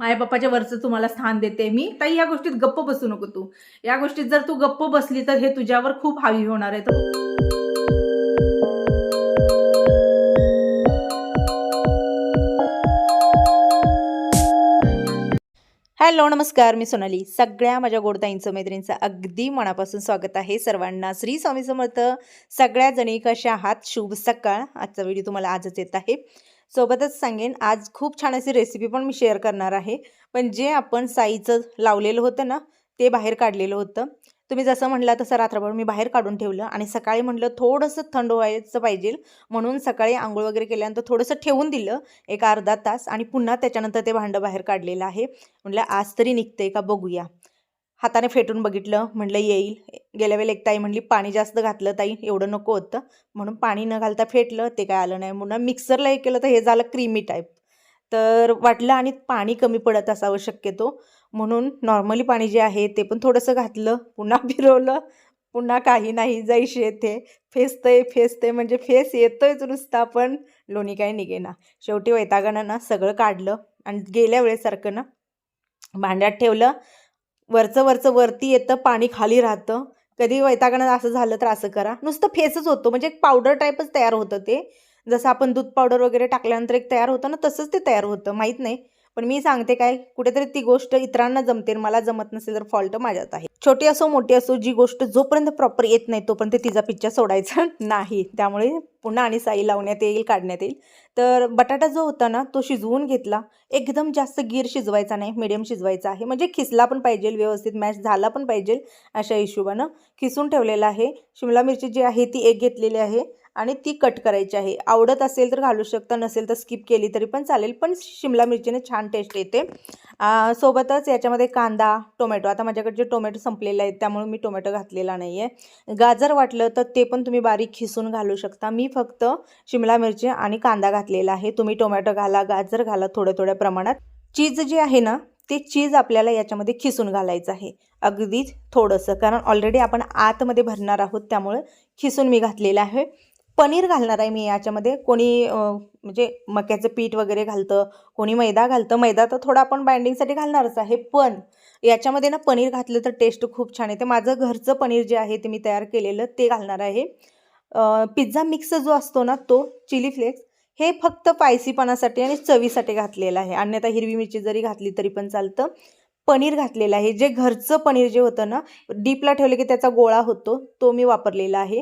माया वरचं तुम्हाला स्थान देते मी. ताई या गोष्टीत गप्प बसू नको तू. या गोष्टीत जर तू गप्प बसली तर हे तुझ्यावर खूप हावी होणार आहे. तर हॅलो नमस्कार. मी सोनाली. सगळ्या माझ्या गोडताईंचं मैत्रिणींचं अगदी मनापासून स्वागत आहे. सर्वांना श्री स्वामी समर्थ. सगळ्या जणी कशा आहात? शुभ सकाळ. आजचा व्हिडिओ तुम्हाला आजच येत आहे. सोबतच सांगेन आज खूप छान अशी रेसिपी पण मी शेअर करणार आहे. पण जे आपण साईचं लावलेलं होतं ना ते बाहेर काढलेलं होतं. तुम्ही जसं म्हटलं तसं रात्रभर मी बाहेर काढून ठेवलं आणि सकाळी म्हटलं थोडंसं थंड व्हायचं पाहिजे. म्हणून सकाळी आंघोळ वगैरे केल्यानंतर थोडंसं ठेवून दिलं एक अर्धा तास आणि पुन्हा त्याच्यानंतर ते भांडं बाहेर काढलेलं आहे. म्हटलं आज तरी निघतंय का बघूया. हाताने फेटून बघितलं. म्हटलं येईल. गेल्या वेळेला एक ताई म्हणली पाणी जास्त घातलं ताई एवढं नको होतं. म्हणून पाणी न घालता फेटलं ते काय आलं नाही. म्हणून मिक्सरला हे केलं तर हे झालं क्रीमी टाईप तर वाटलं आणि पाणी कमी पडत असावं शक्यतो. म्हणून नॉर्मली पाणी जे आहे ते पण थोडंसं घातलं पुन्हा फिरवलं. पुन्हा काही नाही जाईशी येते फेसतंय फेसतंय म्हणजे फेस येतोयच नुसता पण लोणी काही निघेना. शेवटी वैतागानं ना सगळं काढलं आणि गेल्या वेळेसारखं ना भांड्यात ठेवलं. वरचं वरचं वरती येतं पाणी खाली राहतं. कधी वैतागणं असं झालं तर असं करा. नुसतं फेसच होतं. म्हणजे एक पावडर टाईपच तयार होतं ते. जसं आपण दूध पावडर वगैरे टाकल्यानंतर एक तयार होतं ना तसंच ते तयार होतं. माहीत नाही. पण मी सांगते काय कुठेतरी ती गोष्ट इतरांना जमते आणि मला जमत नसेल तर फॉल्ट माझ्यात आहे. छोटी असो मोठी असो जी गोष्ट जोपर्यंत प्रॉपर येत नाही तोपर्यंत तिचा पिच्चा सोडायचा नाही. त्यामुळे पुन्हा आणि साई लावण्यात येईल काढण्यात येईल. तर बटाटा जो होता ना तो शिजवून घेतला. एकदम जास्त गीर शिजवायचा नाही मिडियम शिजवायचा आहे. म्हणजे खिसला पण पाहिजे व्यवस्थित मॅश झाला पण पाहिजे अशा हिशोबानं खिसून ठेवलेला आहे. शिमला मिरची जी आहे ती एक घेतलेली आहे. आणि ती कट करायची आहे. आवडत असेल तर घालू शकता नसेल तर स्किप केली तरी पण चालेल. पण शिमला मिरचीने छान टेस्ट येते. सोबतच याच्यामध्ये कांदा टोमॅटो. आता माझ्याकडे जे टोमॅटो संपलेले आहेत त्यामुळे मी टोमॅटो घातलेला नाही आहे गाजर वाटलं तर ते पण तुम्ही बारीक खिसून घालू शकता. मी फक्त शिमला मिरची आणि कांदा घातलेला आहे. तुम्ही टोमॅटो घाला गाजर घाला थोड्या थोड्या प्रमाणात. चीज जे आहे ना ते चीज आपल्याला याच्यामध्ये खिसून घालायचं आहे. अगदीच थोडंसं. कारण ऑलरेडी आपण आतमध्ये भरणार आहोत त्यामुळे खिसून मी घातलेलं आहे. पनीर घालणार आहे मी याच्यामध्ये. कोणी म्हणजे मक्याचं पीठ वगैरे घालतं कोणी मैदा घालतं. मैदा तर थोडा आपण बाइंडिंगसाठी घालणारच आहे पण याच्यामध्ये ना पनीर घातलं तर टेस्ट खूप छान येते. माझं घरचं पनीर जे आहे ते मी तयार केलेलं ते घालणार आहे. पिझ्झा मिक्स जो असतो ना तो चिली फ्लेक्स हे फक्त पायसीपणासाठी आणि चवीसाठी घातलेलं आहे. अन्यथा हिरवी मिरची जरी घातली तरी पण चालतं. पनीर घातलेलं आहे. जे घरचं पनीर जे होतं ना डीपला ठेवलं की त्याचा गोळा होतो तो मी वापरलेला आहे.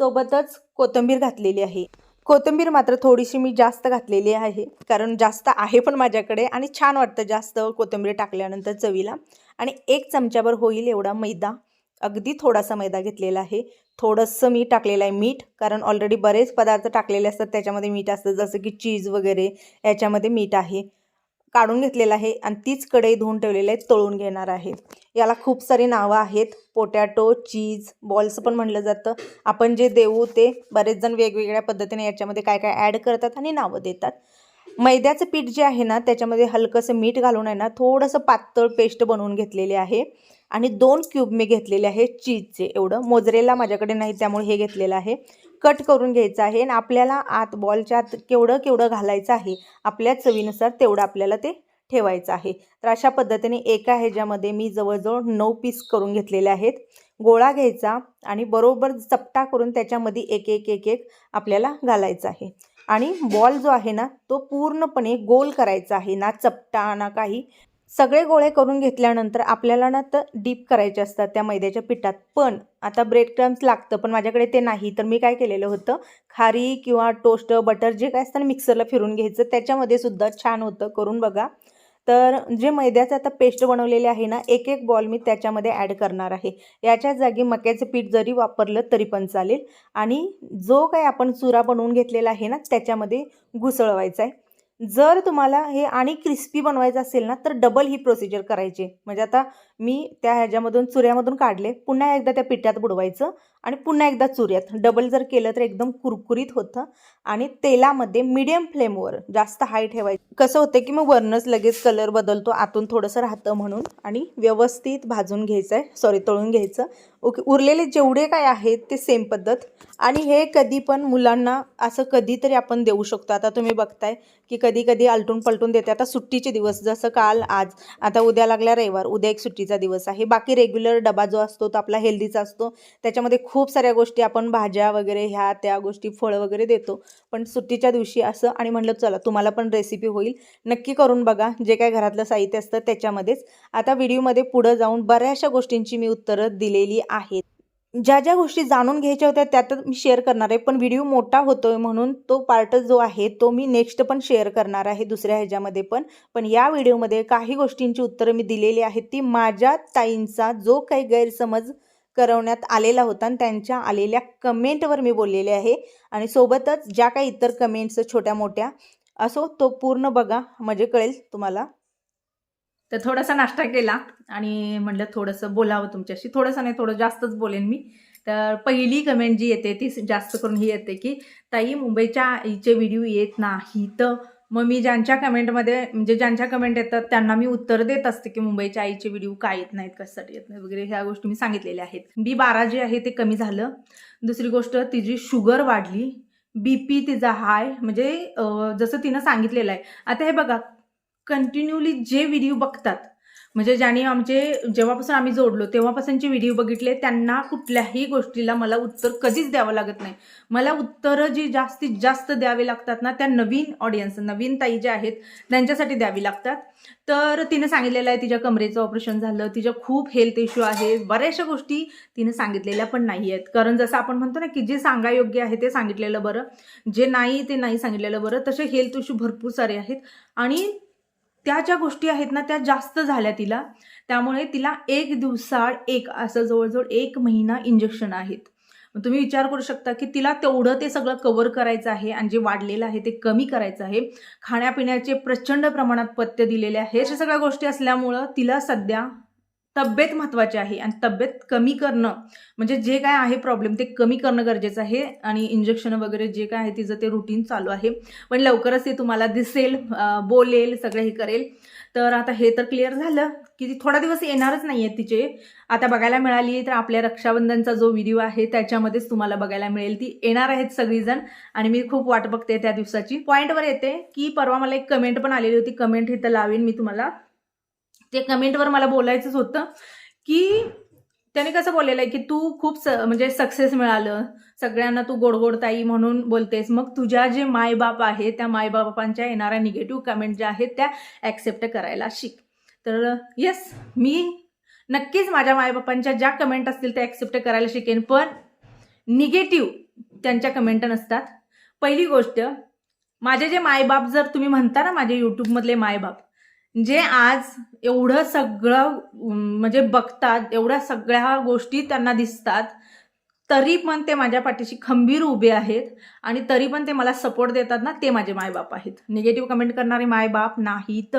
सोबतच कोथिंबीर घातलेली आहे. कोथिंबीर मात्र थोडीशी मी जास्त घातलेली आहे. कारण जास्त आहे पण माझ्याकडे आणि छान वाटतं जास्त कोथिंबीर टाकल्यानंतर चवीला. आणि एक चमच्याभर होईल एवढा मैदा. अगदी थोडासा मैदा घेतलेला आहे. थोडंसं मी टाकलेलं आहे मीठ. कारण ऑलरेडी बरेच पदार्थ टाकलेले असतात. त्याच्यामध्ये मीठ असतं. जसं की चीज वगैरे याच्यामध्ये मीठ आहे. काढून घेतलेलं आहे आणि तीच कढई धुवून ठेवलेलं आहे तळून घेणार आहे. याला खूप सारी नावं आहेत. पोटॅटो चीज बॉल्स पण म्हणलं जातं. आपण जे देऊ ते बरेच जण वेगवेगळ्या पद्धतीने याच्यामध्ये काय काय ॲड करतात आणि नावं देतात. मैद्याचं पीठ जे आहे ना त्याच्यामध्ये हलकंसं मीठ घालून आहे ना थोडंसं पातळ पेस्ट बनवून घेतलेले आहे. आणि दोन क्यूब मी घेतलेले आहे चीजचे एवढं मोजरेला माझ्याकडे नाही त्यामुळे हे घेतलेलं आहे. कट करून घ्यायचं आहे आणि आपल्याला आत बॉलच्या आत केवढं केवढं घालायचं आहे आपल्या चवीनुसार तेवढं आपल्याला ते ठेवायचं आहे. तर अशा पद्धतीने एका ह्याच्यामध्ये मी जवळजवळ नऊ पीस करून घेतलेले आहेत. गोळा घ्यायचा आणि बरोबर चपटा करून त्याच्यामध्ये एक एक एक एक आपल्याला घालायचं आहे. आणि बॉल जो आहे ना तो पूर्णपणे गोल करायचा आहे. ना चपटा ना काही. सगळे गोळे करून घेतल्यानंतर आपल्याला ना तर डीप करायचे असतात त्या मैद्याच्या पिठात. पण आता ब्रेड क्रम्स लागतं पण माझ्याकडे ते नाही. तर मी काय केलेलं होतं? खारी किंवा टोस्ट बटर जे काय असतं ना मिक्सरला फिरून घ्यायचं त्याच्यामध्ये सुद्धा छान होतं. करून बघा. तर जे मैद्याचं आता पेस्ट बनवलेले आहे ना एक एक बॉल मी त्याच्यामध्ये ॲड करणार आहे. याच्या जागी मक्याचं पीठ जरी वापरलं तरी पण चालेल. आणि जो काही आपण चुरा बनवून घेतलेला आहे ना त्याच्यामध्ये घुसळवायचा आहे. जर तुम्हाला हे आणि क्रिस्पी बनवायचं असेल ना तर डबल ही प्रोसिजर करायची. म्हणजे आता मी त्या ह्याच्यामधून चुऱ्यामधून काढले पुन्हा एकदा त्या पिठ्यात बुडवायचं आणि पुन्हा एकदा चुऱ्यात. डबल जर केलं तर एकदम कुरकुरीत होतं आणि तेलामध्ये मिडियम फ्लेमवर जास्त हाय ठेवायचं. कसं होतं की मग वरनच लगेच कलर बदलतो आतून थोडंसं राहतं म्हणून आणि व्यवस्थित भाजून घ्यायचं आहे सॉरी तळून घ्यायचं. ओके उरलेले जेवढे काय आहेत ते सेम पद्धत. आणि हे कधी पण मुलांना असं कधीतरी आपण देऊ शकतो. आता तुम्ही बघताय की कधी कधी आलटून पलटून देते. आता सुट्टीचे दिवस जसं काल आज. आता उद्या लागल्या रविवार. उद्या एक सुट्टीचा दिवस आहे. बाकी रेग्युलर डबा जो असतो तो आपला हेल्दीचा असतो. त्याच्यामध्ये खूप साऱ्या गोष्टी आपण भाज्या वगैरे ह्या त्या गोष्टी फळं वगैरे देतो. पण सुट्टीच्या दिवशी असं आणि म्हणलं चला तुम्हाला पण रेसिपी होईल. नक्की करून बघा. जे काय घरातलं साहित्य असतं त्याच्यामध्येच. आता व्हिडिओमध्ये पुढं जाऊन बऱ्याचशा गोष्टींची मी उत्तरं दिलेली आहेत. ज्या ज्या गोष्टी जाणून घ्यायच्या होत्या त्या तर मी शेअर करणार आहे. पण व्हिडिओ मोठा होतोय म्हणून तो पार्ट जो आहे तो मी नेक्स्ट पण शेअर करणार आहे दुसऱ्या ह्याच्यामध्ये पण. पण या व्हिडिओमध्ये काही गोष्टींची उत्तरं मी दिलेली आहेत. ती माझ्या ताईंचा जो काही गैरसमज करवण्यात आलेला होता आणि त्यांच्या आलेल्या कमेंटवर मी बोललेले आहे. आणि सोबतच ज्या काही इतर कमेंट्स छोट्या मोठ्या असो तो पूर्ण बघा म्हणजे कळेल तुम्हाला. तर थोडासा नाश्ता केला आणि म्हटलं थोडंसं बोलावं तुमच्याशी. थोडंसं नाही थोडं जास्तच बोलेन मी. तर पहिली कमेंट जी येते ती जास्त करून ही येते की ताई मुंबईच्या आईचे व्हिडिओ येत नाही तर मग मी ज्यांच्या कमेंटमध्ये म्हणजे ज्यांच्या कमेंट येतात त्यांना मी उत्तर देत असते की मुंबईच्या आईचे व्हिडिओ काय येत नाहीत कशासाठी येत नाहीत वगैरे ह्या गोष्टी मी सांगितलेल्या आहेत. बी बारा जे आहे ते कमी झालं. दुसरी गोष्ट तिची शुगर वाढली. बी पी तिचा हाय. म्हणजे जसं तिनं सांगितलेलं आहे. आता हे बघा कंटिन्युअली जे व्हिडिओ बघतात म्हणजे ज्याने आमचे जेव्हापासून आम्ही जोडलो तेव्हापासूनचे व्हिडिओ बघितले त्यांना कुठल्याही गोष्टीला मला उत्तर कधीच द्यावं लागत नाही. मला उत्तरं जी जास्तीत जास्त द्यावी लागतात ना त्या नवीन ऑडियन्स नवीन ताई ज्या आहेत त्यांच्यासाठी द्यावी लागतात. तर तिने सांगितलेलं आहे तिच्या कमरेचं ऑपरेशन झालं तिच्या खूप हेल्थ इश्यू आहे बऱ्याचशा गोष्टी तिने सांगितलेल्या पण नाही आहेत. कारण जसं आपण म्हणतो ना की जे सांगायोग्य आहे ते सांगितलेलं बरं जे नाही ते नाही सांगितलेलं बरं तसे हेल्थ इश्यू भरपूर सारे आहेत. आणि त्या ज्या गोष्टी आहेत ना त्या जास्त झाल्या तिला. त्यामुळे तिला एक दिवसाआड एक असं जवळजवळ एक महिना इंजेक्शन आहेत. तुम्ही विचार करू शकता की तिला तेवढं ते सगळं कव्हर करायचं आहे आणि जे वाढलेलं आहे ते कमी करायचं आहे. खाण्यापिण्याचे प्रचंड प्रमाणात पथ्य दिलेले आहे अशा सगळ्या गोष्टी असल्यामुळं तिला सध्या तब्येत महत्त्वाची आहे आणि तब्येत कमी करणं म्हणजे जे काय आहे प्रॉब्लेम ते कमी करणं गरजेचं आहे आणि इंजेक्शन वगैरे जे काय आहे तिचं ते रुटीन चालू आहे. पण लवकरच ते तुम्हाला दिसेल बोलेल सगळं हे करेल. तर आता हे तर क्लिअर झालं की ती थोडा दिवस येणारच नाही आहेत तिचे. आता बघायला मिळाली तर आपल्या रक्षाबंधनचा जो व्हिडिओ आहे त्याच्यामध्येच तुम्हाला बघायला मिळेल. ती येणार आहेत सगळीजण आणि मी खूप वाट बघते त्या दिवसाची. पॉईंटवर येते की परवा मला एक कमेंट पण आलेली होती. कमेंट इथं लावेन मी तुम्हाला. ते कमेंटवर मला बोलायचंच होतं की त्याने कसं बोललेलं आहे की तू खूप स म्हणजे सक्सेस मिळालं सगळ्यांना तू गोड म्हणून बोलतेस मग तुझ्या जे मायबाप आहे त्या मायबापांच्या येणाऱ्या निगेटिव्ह कमेंट ज्या आहेत त्या ॲक्सेप्ट करायला शिक. तर येस मी नक्कीच माझ्या मायबापांच्या ज्या कमेंट असतील त्या ॲक्सेप्ट करायला शिकेन पण निगेटिव्ह त्यांच्या कमेंट नसतात. पहिली गोष्ट माझे जे मायबाप जर तुम्ही म्हणता ना माझे यूट्यूबमधले मायबाप जे आज एवढं सगळं म्हणजे बघतात एवढ्या सगळ्या गोष्टी त्यांना दिसतात तरी पण ते माझ्या पाठीशी खंबीर उभे आहेत आणि तरी पण ते मला सपोर्ट देतात ना ते माझे मायबाप आहेत. निगेटिव्ह कमेंट करणारे मायबाप नाहीत.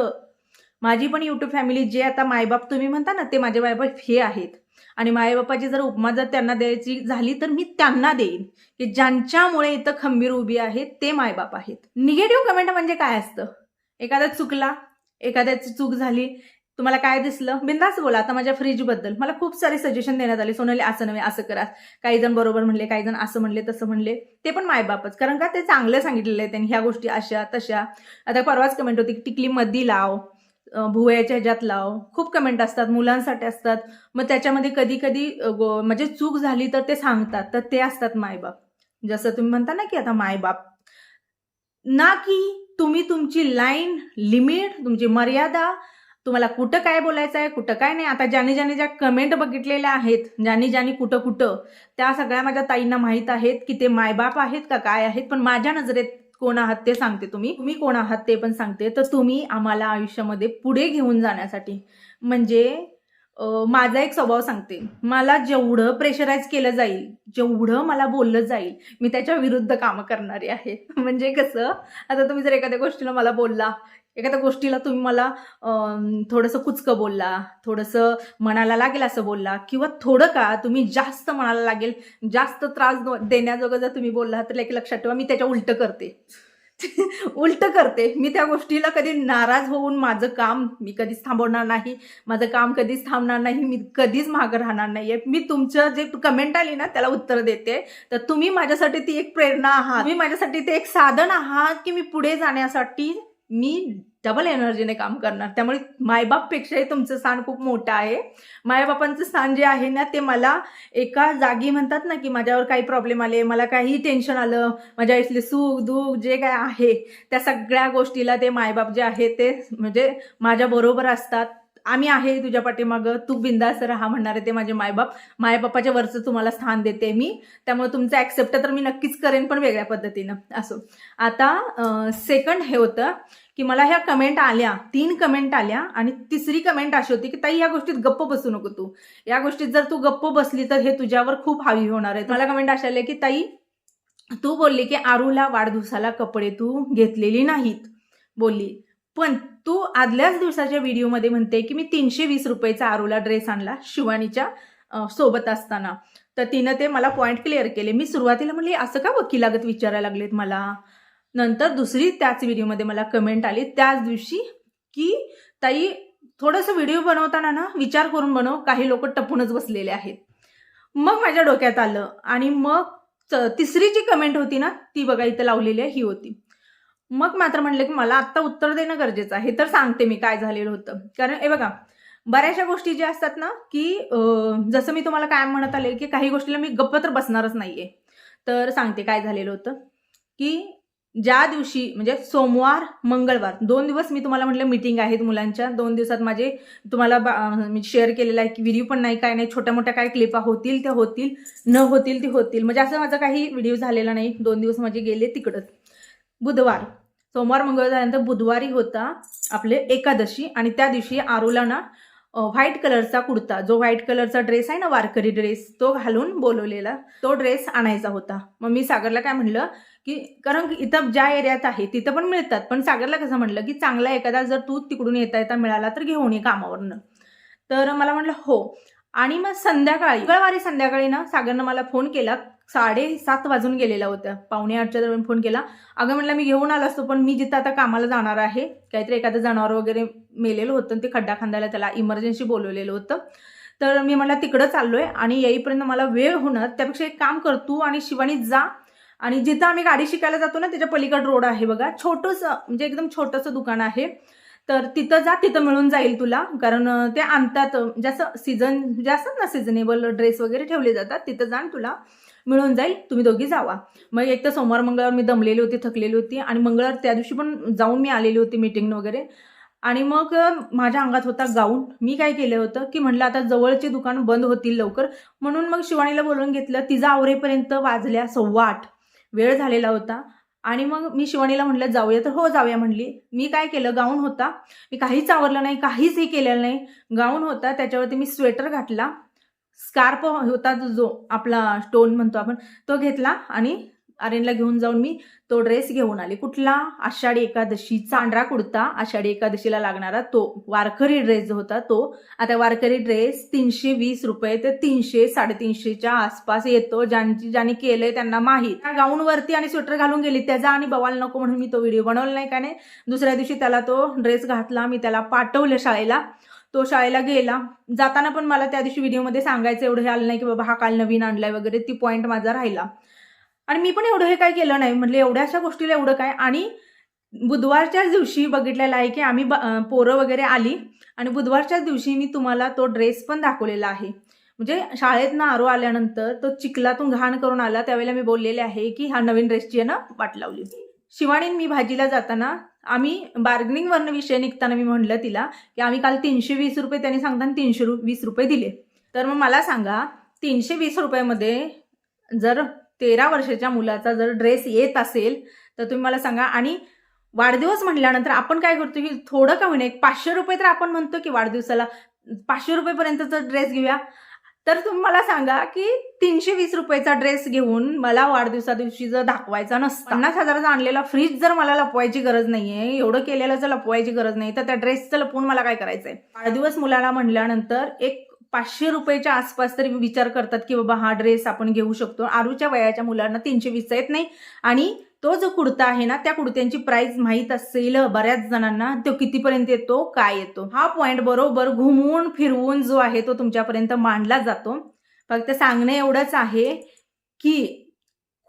माझी पण यूट्यूब फॅमिली जे आता मायबाप तुम्ही म्हणता ना ते माझे मायबाप हे आहेत. आणि मायबापाची जर उपमा जर त्यांना द्यायची झाली तर मी त्यांना देईन. की ज्यांच्यामुळे इथं खंबीर उभी आहेत ते मायबाप आहेत. निगेटिव्ह कमेंट म्हणजे काय असतं? एखादा चुकला एखाद्याची चूक झाली तुम्हाला काय दिसलं? बिंदास बोला आता माझ्या फ्रीजबद्दल मला खूप सारे सजेशन देण्यात आले. सोनाली असं नव्हे असं करा. काही जण बरोबर म्हणले काही जण असं म्हणले तसं म्हणले. ते पण मायबापच कारण का ते चांगलं सांगितलेलं आहे त्यांनी. ह्या गोष्टी अशा तशा. आता परवाच कमेंट होती की टिकली मधी लाव. भुवयाच्या ह्याच्यात लाव. खूप कमेंट असतात मुलांसाठी असतात. मग त्याच्यामध्ये कधी कधी म्हणजे चूक झाली तर ते सांगतात. तर ते असतात मायबाप जसं तुम्ही म्हणता ना की आता मायबाप ना की तुम्ही तुमची लाईन लिमिट तुमची मर्यादा तुम्हाला कुठं काय बोलायचं आहे कुठं काय नाही आता ज्याने ज्याने ज्या कमेंट बघितलेल्या आहेत ज्याने ज्याने कुठं कुठं त्या सगळ्या माझ्या ताईंना माहीत आहेत की ते मायबाप आहेत का काय आहेत पण माझ्या नजरेत कोण आहात ते सांगते तुम्ही. तुम्ही कोण आहात ते पण सांगते. तर तुम्ही आम्हाला आयुष्यामध्ये पुढे घेऊन जाण्यासाठी म्हणजे माझा एक स्वभाव सांगते. मला जेवढं प्रेशराईज केलं जाईल जेवढं मला बोललं जाईल मी त्याच्या विरुद्ध कामं करणारी आहे. म्हणजे कसं? आता तुम्ही जर एखाद्या गोष्टीला मला बोलला एखाद्या गोष्टीला तुम्ही मला थोडंसं कुचकं बोलला थोडंसं मनाला लागेल असं बोलला किंवा थोडं का तुम्ही जास्त मनाला लागेल जास्त त्रास देण्याजोगं जर तुम्ही बोलला तर एक लक्षात ठेवा मी त्याच्या उलटं करते. उलट करते. मी त्या गोष्टीला कधी नाराज होऊन माझं काम मी कधीच थांबवणार नाही. माझं काम कधीच थांबणार नाही. मी कधीच मागं राहणार नाहीये. मी तुमचं जे कमेंट आली ना त्याला उत्तर देते. तर तुम्ही माझ्यासाठी ती एक प्रेरणा आहात. तुम्ही माझ्यासाठी ते एक साधन आहात की मी पुढे जाण्यासाठी मी डबल एनर्जीने काम करणार. त्यामुळे मायबापपेक्षाही तुमचं स्थान खूप मोठं आहे. मायबापांचं स्थान जे आहे ना ते मला एका जागी म्हणतात ना की माझ्यावर काही प्रॉब्लेम आले मला काही टेन्शन आलं माझ्या इथले सुख दुःख जे काय आहे त्या सगळ्या गोष्टीला ते मायबाप जे आहे ते म्हणजे माझ्या बरोबर असतात. आम्ही आहे तुझ्या पाठीमागं. तू बिंदास राहा म्हणणारे ते माझे मायबाप. मायबापाच्या वरचं तुम्हाला स्थान देते मी. त्यामुळे तुमचं ॲक्सेप्ट तर मी नक्कीच करेन पण वेगळ्या पद्धतीनं. असो. आता सेकंड हे होतं की मला ह्या कमेंट आल्या. तीन कमेंट आल्या आणि तिसरी कमेंट अशी होती की ताई या गोष्टीत गप्प बसू नको तू. या गोष्टीत जर तू गप्प बसली तर हे तुझ्यावर खूप हावी होणार आहे. मला कमेंट अशा आल्या की ताई तू बोलली की आरूला वाढदिवसाला कपडे तू घेतलेली नाहीत. बोलली. पण तू आदल्याच दिवसाच्या व्हिडिओमध्ये म्हणते की मी तीनशे वीस रुपयेचा आरूला ड्रेस आणला शिवानीच्या सोबत असताना. तर तिनं ते मला पॉईंट क्लिअर केले. मी सुरुवातीला म्हणली असं का वकिलागत विचारायला लागलेत मला? नंतर दुसरी त्याच व्हिडिओमध्ये मला कमेंट आली. त्याच दिवशी की ताई थोडंसं व्हिडिओ बनवताना ना विचार करून बनव. काही लोक टपूनच बसलेले आहेत. मग माझ्या डोक्यात आलं आणि मग च- तिसरी जी कमेंट होती ना ती बघा इथं लावलेली आहे ही होती. मग मात्र म्हणलं की मला आत्ता उत्तर देणं गरजेचं आहे. तर सांगते मी काय झालेलं होतं. कारण हे बघा बऱ्याचशा गोष्टी ज्या असतात ना की जसं मी तुम्हाला काय म्हणत आले की काही गोष्टीला मी गप्प तर बसणारच नाहीये. तर सांगते काय झालेलं होतं की ज्या दिवशी म्हणजे सोमवार मंगळवार दोन दिवस मी तुम्हाला म्हटलं मीटिंग आहेत मुलांच्या. दोन दिवसात माझे तुम्हाला बा- मी शेअर केलेलं आहे की व्हिडिओ पण नाही काय नाही छोट्या मोठ्या काय क्लिपा होतील त्या होतील न होतील ती होतील. म्हणजे असं माझा काही व्हिडिओ झालेला नाही. दोन दिवस माझे गेले तिकडंच बुधवार सोमवार मंगळवार झाल्यानंतर बुधवारी होता आपले एकादशी आणि त्या दिवशी आरूला ना व्हाईट कलरचा कुर्ता जो व्हाईट कलरचा ड्रेस आहे ना वारकरी ड्रेस तो घालून बोलवलेला तो ड्रेस आणायचा होता. मग मी सागरला काय म्हणलं की कारण इथं ज्या एरियात आहे तिथं पण मिळतात पण सागरला कसं म्हणलं की चांगला एखादा जर तू तिकडून येता येता मिळाला तर घेऊन ये कामावरनं. तर मला म्हटलं हो. आणि मग संध्याकाळी मंगळवारी संध्याकाळी ना सागरनं मला फोन केला साडेसात वाजून गेलेल्या होत्या. पावणे आठच्या दरम्यान फोन केला. अगं म्हटलं मी घेऊन आलो असतो पण मी जिथं आता कामाला जाणार आहे काहीतरी एखादं जनावर वगैरे मेलेलं होतं ते खड्डा खांदायला त्याला इमर्जन्सी बोलवलेलं होतं. तर मी म्हटलं तिकडं आहे आणि येईपर्यंत मला वेळ होणार. त्यापेक्षा एक काम कर तू आणि शिवानी जा. आणि जिथं आम्ही गाडी शिकायला जातो ना त्याच्या पलीकड रोड आहे बघा. छोटंसं म्हणजे एकदम छोटंसं दुकान आहे. तर तिथं जा तिथं मिळून जाईल तुला. कारण ते आणतात जास्त म्हणजे सीझन जे असतात ना सिझनेबल ड्रेस वगैरे ठेवले जातात तिथं जा तुला मिळून जाईल. तुम्ही दोघी जावा. मग एक तर सोमवार मंगळवार मी दमलेली होती थकलेली होती आणि मंगळवार त्या दिवशी पण जाऊन मी आलेली होती मीटिंग वगैरे. आणि मग माझ्या अंगात होता गाऊन. मी काय केलं होतं की म्हटलं आता जवळची दुकान बंद होतील लवकर. म्हणून मग शिवानीला बोलवून घेतलं तिचा आवरेपर्यंत वाजल्या सव्वा आठ. वेळ झालेला होता. आणि मग मी शिवानीला म्हटलं जाऊया. तर हो जाऊया म्हणली. मी काय केलं गाऊन होता. मी काहीच आवरलं नाही काहीच हे केलेलं नाही. गाऊन होता त्याच्यावरती मी स्वेटर घातला. स्कार्प होता जो- आपला स्टोन म्हणतो आपण तो घेतला आणि आर्यनला घेऊन जाऊन मी तो ड्रेस घेऊन आले. कुठला? आषाढी एकादशी. चांडरा कुडता. आषाढी एकादशीला लागणारा तो वारकरी ड्रेस जो होता तो. आता वारकरी ड्रेस तीनशे वीस रुपये ते तीनशे साडेतीनशेच्या आसपास येतो. ज्यांची ज्यांनी केलंय त्यांना माहीत. त्या गाऊनवरती आणि स्वेटर घालून गेली. त्याचा आणि बवाल नको म्हणून मी तो व्हिडिओ बनवला नाही का नाही? दुसऱ्या दिवशी त्याला तो ड्रेस घातला. मी त्याला पाठवलं शाळेला. तो शाळेला गेला. जाताना पण मला त्या दिवशी व्हिडिओमध्ये सांगायचं एवढं हे आलं नाही की बाबा हा काल नवीन आणलाय वगैरे ती पॉईंट माझा राहिला. आणि मी पण एवढं हे काय केलं नाही. म्हटलं एवढ्याशा गोष्टीला एवढं काय? आणि बुधवारच्याच दिवशी बघितलेलं आहे की आम्ही पोरं वगैरे आली आणि बुधवारच्याच दिवशी मी तुम्हाला तो ड्रेस पण दाखवलेला आहे. म्हणजे शाळेत आरो आल्यानंतर तो चिखलातून घाण करून आला. त्यावेळेला मी बोललेले आहे की हा नवीन ड्रेसची आहे ना वाट लावली. शिवाणीन मी भाजीला जाताना आम्ही बार्गनिंगवरनं विषय निघताना मी म्हणलं तिला की आम्ही काल तीनशे वीस रुपये त्यांनी सांगताना तीनशे रु वीस रुपये दिले. तर मग मला सांगा तीनशे वीस रुपयामध्ये जर तेरा वर्षाच्या मुलाचा जर ड्रेस येत असेल तर तुम्ही मला सांगा. आणि वाढदिवस म्हटल्यानंतर आपण काय करतो? की थोडं का होईना एक पाचशे रुपये तर आपण म्हणतो की वाढदिवसाला पाचशे रुपयेपर्यंतचा ड्रेस घेऊया. तर तुम्ही मला सांगा की तीनशे वीस रुपयाचा ड्रेस घेऊन मला वाढदिवसा दिवशी जर दाखवायचा नसतं पन्नास हजाराचा आणलेला फ्रीज जर मला लपवायची गरज नाहीये एवढं केलेलं जर लपवायची गरज नाही तर त्या ड्रेसचं लपवून मला काय करायचंय? वाढदिवस मुलाला म्हणल्यानंतर एक पाचशे रुपयाच्या आसपास तरी विचार करतात की बाबा हा ड्रेस आपण घेऊ शकतो. आरूच्या वयाच्या मुलांना तीनशे वीसचा येत नाही आणि तो जो कुर्ता आहे ना त्या कुर्त्यांची प्राइस माहीत असेल. बऱ्याच जणांना तो कितीपर्यंत येतो काय येतो. हा पॉइंट बरोबर घुमवून फिरवून जो आहे तो तुमच्यापर्यंत मांडला जातो. फक्त सांगणं एवढंच आहे की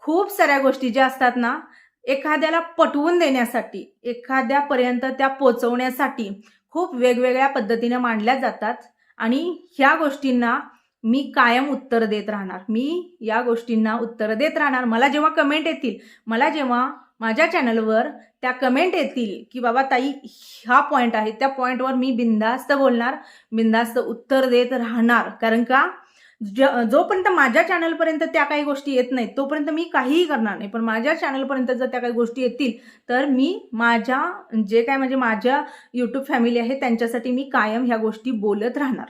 खूप साऱ्या गोष्टी ज्या असतात ना एखाद्याला पटवून देण्यासाठी एखाद्यापर्यंत त्या पोचवण्यासाठी खूप वेगवेगळ्या पद्धतीने मांडल्या जातात. आणि ह्या गोष्टींना मी कायम उत्तर देत राहणार. मी या गोष्टींना उत्तर देत राहणार. मला जेव्हा कमेंट येतील मला जेव्हा माझ्या चॅनलवर त्या कमेंट येतील की बाबा ताई हा पॉईंट आहे त्या पॉईंटवर मी बिंदास्त बोलणार बिंदास्त उत्तर देत राहणार. कारण का? ज- जोपर्यंत माझ्या चॅनलपर्यंत त्या काही गोष्टी येत नाहीत तोपर्यंत मी काहीही करणार नाही. पण माझ्या चॅनलपर्यंत जर त्या काही गोष्टी येतील तर मी माझ्या जे काय म्हणजे माझ्या यूट्यूब फॅमिली आहे त्यांच्यासाठी मी कायम ह्या गोष्टी बोलत राहणार.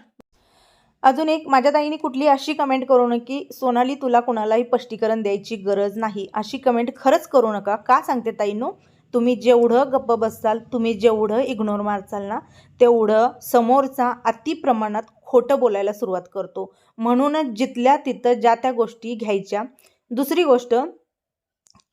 अजून एक माझ्या ताईने कुठली अशी कमेंट करू नये की सोनाली तुला कुणालाही स्पष्टीकरण द्यायची गरज नाही. अशी कमेंट खरंच करू नका. का सांगते ताईनो? तुम्ही जेवढं गप्प बसाल तुम्ही जेवढं इग्नोर मारचाल ना तेवढं समोरचा अतिप्रमाणात खोटं बोलायला सुरुवात करतो. म्हणूनच जिथल्या तिथं ज्या त्या गोष्टी घ्यायच्या. दुसरी गोष्ट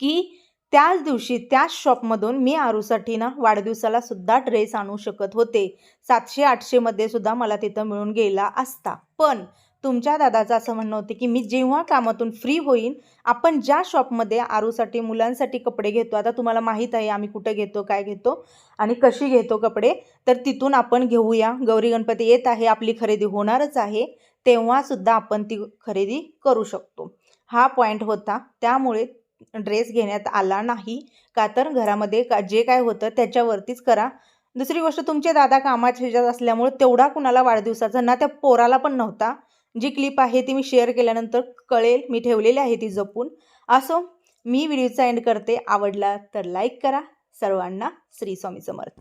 की त्याच दिवशी त्याच शॉपमधून मी आरूसाठी ना वाढदिवसाला सुद्धा ड्रेस आणू शकत होते. सातशे आठशेमध्ये सुद्धा मला तिथं मिळून गेला असता. पण तुमच्या दादाचं असं म्हणणं होतं की मी जेव्हा कामातून फ्री होईन आपण ज्या शॉपमध्ये आरूसाठी मुलांसाठी कपडे घेतो आता तुम्हाला माहीत आहे आम्ही कुठे घेतो काय घेतो आणि कशी घेतो कपडे तर तिथून आपण घेऊया. गौरी गणपती येत आहे आपली खरेदी होणारच आहे तेव्हासुद्धा आपण ती खरेदी करू शकतो. हा पॉईंट होता. त्यामुळे ड्रेस घेण्यात आला नाही. का तर घरामध्ये का जे काय होतं त्याच्यावरतीच करा. दुसरी गोष्ट तुमचे दादा कामाच्या ह्याच्यात असल्यामुळे तेवढा कुणाला वाढदिवसाचा ना त्या पोराला पण नव्हता. जी क्लिप आहे ती मी शेअर केल्यानंतर कळेल मी ठेवलेली आहे ती जपून. असो मी व्हिडिओचा एंड करते. आवडला तर लाईक करा. सर्वांना श्री स्वामी समर्थ.